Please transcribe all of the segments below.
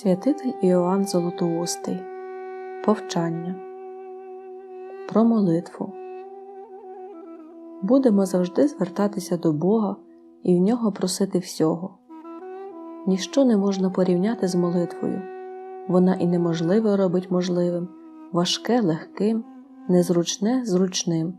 Святитель Іоанн Золотоустий. Повчання. Про молитву. Будемо завжди звертатися до Бога і в нього просити всього. Ніщо не можна порівняти з молитвою, вона і неможливе робить можливим, важке легким, незручне зручним.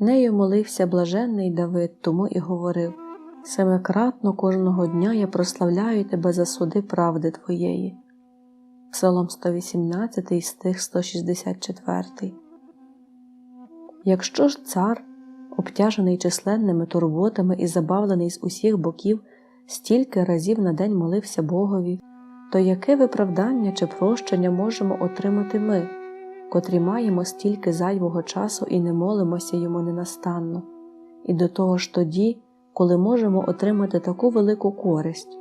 Нею молився блаженний Давид, тому і говорив Семикратно кожного дня я прославляю тебе за суди правди Твоєї. Псалом 118 стих 164. Якщо ж цар, обтяжений численними турботами і забавлений з усіх боків, стільки разів на день молився Богові, то яке виправдання чи прощення можемо отримати ми, котрі маємо стільки зайвого часу і не молимося йому ненастанно, і до того ж тоді, коли можемо отримати таку велику користь?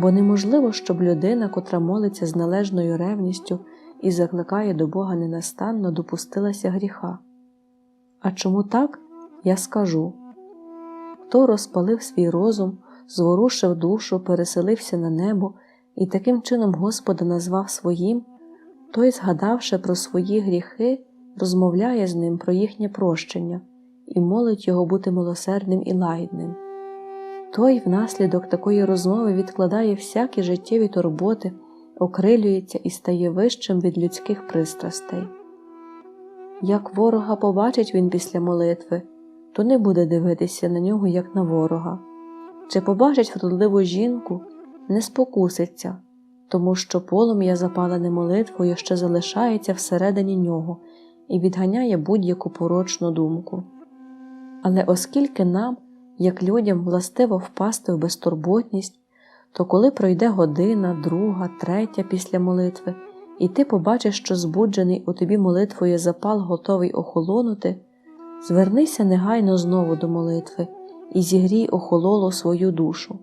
Бо неможливо, щоб людина, котра молиться з належною ревністю і закликає до Бога ненастанно, допустилася гріха. А чому так, я скажу хто розпалив свій розум, зворушив душу, переселився на небо і таким чином Господа назвав своїм, той, згадавши про свої гріхи, розмовляє з ним про їхнє прощення і молить його бути милосердним і лагідним. Той внаслідок такої розмови відкладає всякі життєві турботи, окрилюється і стає вищим від людських пристрастей. Як ворога побачить він після молитви, то не буде дивитися на нього, як на ворога, чи побачить вродливу жінку, не спокуситься, тому що полум'я, запалене молитвою, ще залишається всередині нього і відганяє будь-яку порочну думку. Але оскільки нам, як людям, властиво впасти в безтурботність, то коли пройде година, друга, третя після молитви, і ти побачиш, що збуджений у тобі молитвою запал готовий охолонути, звернися негайно знову до молитви і зігрій охололу свою душу.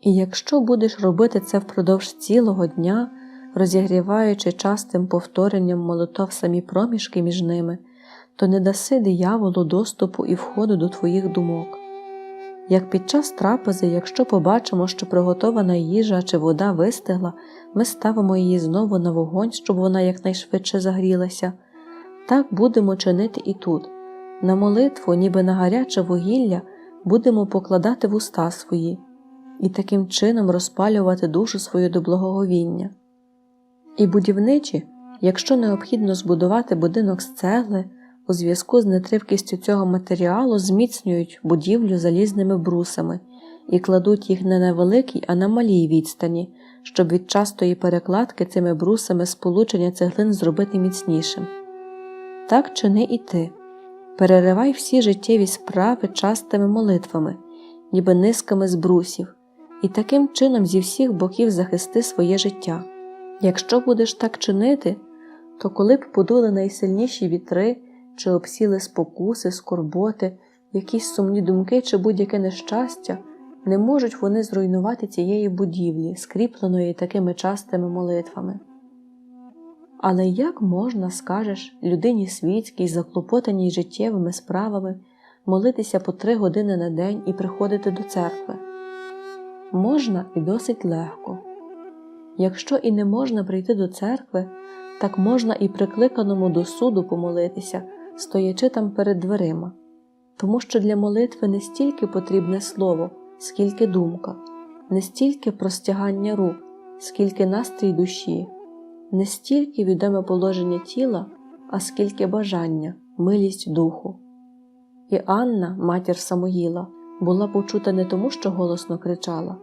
І якщо будеш робити це впродовж цілого дня, розігріваючи частим повторенням молитов самі проміжки між ними, то не даси дияволу доступу і входу до твоїх думок. Як під час трапези, якщо побачимо, що приготована їжа чи вода вистигла, ми ставимо її знову на вогонь, щоб вона якнайшвидше загрілася, так будемо чинити і тут. На молитву, ніби на гаряче вугілля, будемо покладати в уста свої і таким чином розпалювати душу свою до благоговіння. І будівничі, якщо необхідно збудувати будинок з цегли, у зв'язку з нетривкістю цього матеріалу зміцнюють будівлю залізними брусами і кладуть їх не на великій, а на малій відстані, щоб від частої перекладки цими брусами сполучення цеглин зробити міцнішим. Так чини і ти. Переривай всі життєві справи частими молитвами, ніби низками з брусів, і таким чином зі всіх боків захисти своє життя. Якщо будеш так чинити, то коли б подули найсильніші вітри чи обсіли спокуси, скорботи, якісь сумні думки чи будь-яке нещастя, не можуть вони зруйнувати цієї будівлі, скріпленої такими частими молитвами. Але як можна, скажеш, людині світській, заклопотаній життєвими справами, молитися по три години на день і приходити до церкви? Можна і досить легко. Якщо і не можна прийти до церкви, так можна і прикликаному до суду помолитися, стоячи там перед дверима, тому що для молитви не стільки потрібне слово, скільки думка, не стільки простягання рук, скільки настрій душі, не стільки відоме положення тіла, а скільки бажання, милість духу. І Анна, матір Самоїла, була почута не тому, що голосно кричала,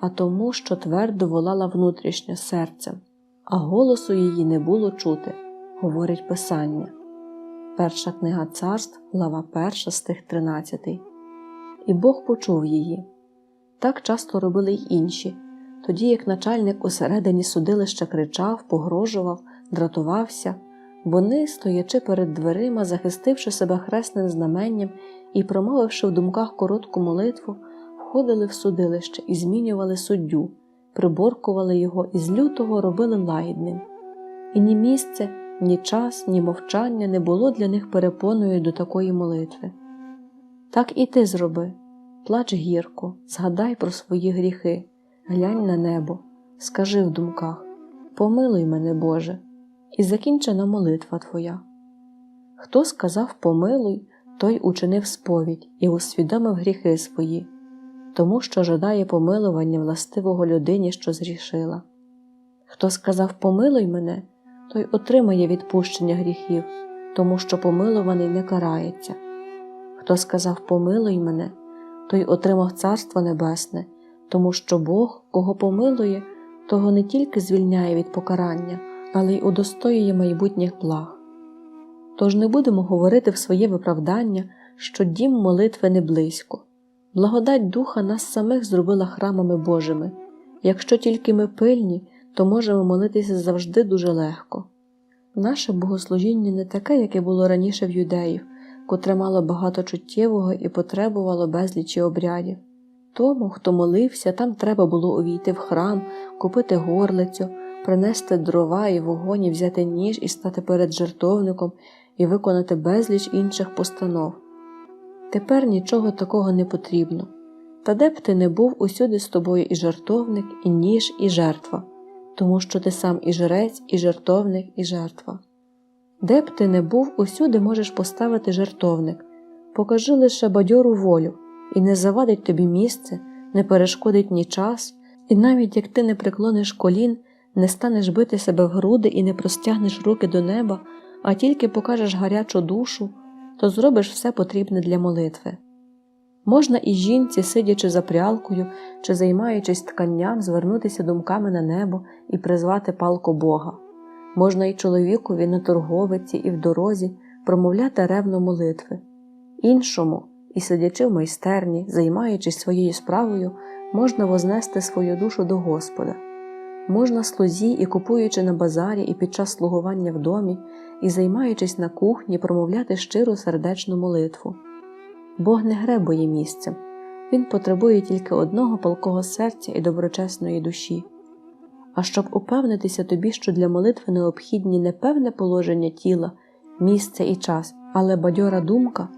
а тому, що твердо волала внутрішньо серцем, а голосу її не було чути, говорить Писання. Перша книга царств, глава 1, стих 13. І Бог почув її. Так часто робили й інші, тоді як начальник усередині судилища кричав, погрожував, дратувався, вони, стоячи перед дверима, захистивши себе хресним знаменням і промовивши в думках коротку молитву, входили в судилище і змінювали суддю, приборкували його і з лютого робили лагідним. І ні місце, ні час, ні мовчання не було для них перепоною до такої молитви. Так і ти зроби, плач гірко, згадай про свої гріхи, глянь на небо, скажи в думках Помилуй мене, Боже, і закінчена молитва Твоя. Хто сказав помилуй, той учинив сповідь і усвідомив гріхи свої, тому що жадає помилування властивого людині, що зрішила. Хто сказав помилуй мене, той отримає відпущення гріхів, тому що помилуваний не карається. Хто сказав помилуй мене, той отримав Царство Небесне, тому що Бог, кого помилує, того не тільки звільняє від покарання, але й удостоює майбутніх благ. Тож не будемо говорити в своє виправдання, що дім молитви не близько. Благодать Духа нас самих зробила храмами Божими. Якщо тільки ми пильні, то можемо молитися завжди дуже легко. Наше богослужіння не таке, яке було раніше в юдеїв, котре мало багато чуттєвого і потребувало безлічі обрядів. Тому, хто молився, там треба було увійти в храм, купити горлицю, принести дрова і вогонь, і взяти ніж і стати перед жертовником і виконати безліч інших постанов. Тепер нічого такого не потрібно. Та де б ти не був, усюди з тобою і жертовник, і ніж, і жертва, тому що ти сам і жрець, і жертовник, і жертва. Де б ти не був, усюди можеш поставити жертовник, покажи лише бадьору волю, і не завадить тобі місце, не перешкодить ні час, і навіть як ти не преклониш колін, не станеш бити себе в груди і не простягнеш руки до неба, а тільки покажеш гарячу душу, то зробиш все потрібне для молитви. Можна і жінці, сидячи за прялкою чи займаючись тканням, звернутися думками на небо і призвати палку Бога. Можна і чоловікові на торговиці і в дорозі промовляти ревно молитви. Іншому, і сидячи в майстерні, займаючись своєю справою, можна вознести свою душу до Господа. Можна слузі і купуючи на базарі і під час слугування в домі, і займаючись на кухні, промовляти щиру сердечну молитву. Бог не гребує місцем, Він потребує тільки одного палкого серця і доброчесної душі. А щоб упевнитися тобі, що для молитви необхідні не певне положення тіла, місце і час, але бадьора думка,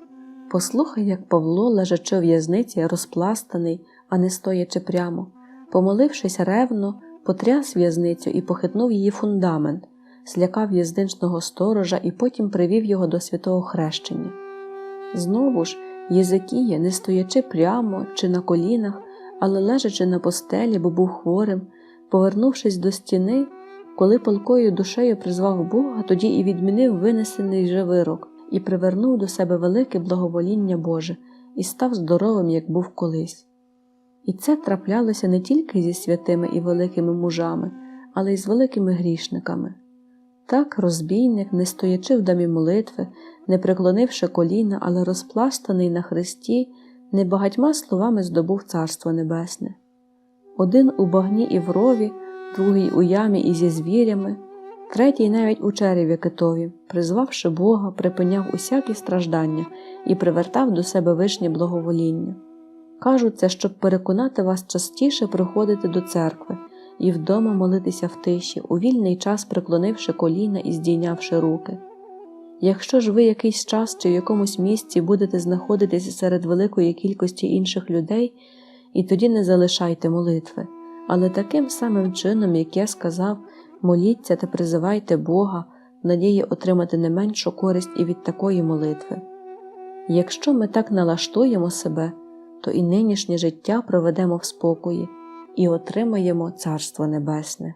послухай, як Павло, лежачи в в'язниці, розпластаний, а не стоячи прямо, помолившись ревно, потряс в'язницю і похитнув її фундамент, злякав в'язничного сторожа і потім привів його до святого хрещення. Знову ж, Єзекія, не стоячи прямо чи на колінах, але лежачи на постелі, бо був хворим, повернувшись до стіни, коли палкою душею призвав Бога, тоді і відмінив винесений же вирок, і привернув до себе велике благовоління Боже і став здоровим, як був колись. І це траплялося не тільки зі святими і великими мужами, але й з великими грішниками. Так розбійник, не стоячи в дамі молитви, не преклонивши коліна, але розпластаний на хресті, небагатьма словами здобув Царство Небесне. Один у багні і в рові, другий у ямі і зі звірями, третій навіть у череві китові, призвавши Бога, припиняв усякі страждання і привертав до себе вишнє благовоління. Кажуть це, щоб переконати вас частіше приходити до церкви і вдома молитися в тиші, у вільний час преклонивши коліна і здійнявши руки. Якщо ж ви якийсь час чи в якомусь місці будете знаходитися серед великої кількості інших людей, і тоді не залишайте молитви, але таким самим чином, як я сказав, моліться та призивайте Бога надії отримати не меншу користь і від такої молитви. Якщо ми так налаштуємо себе, то і нинішнє життя проведемо в спокої і отримаємо Царство Небесне.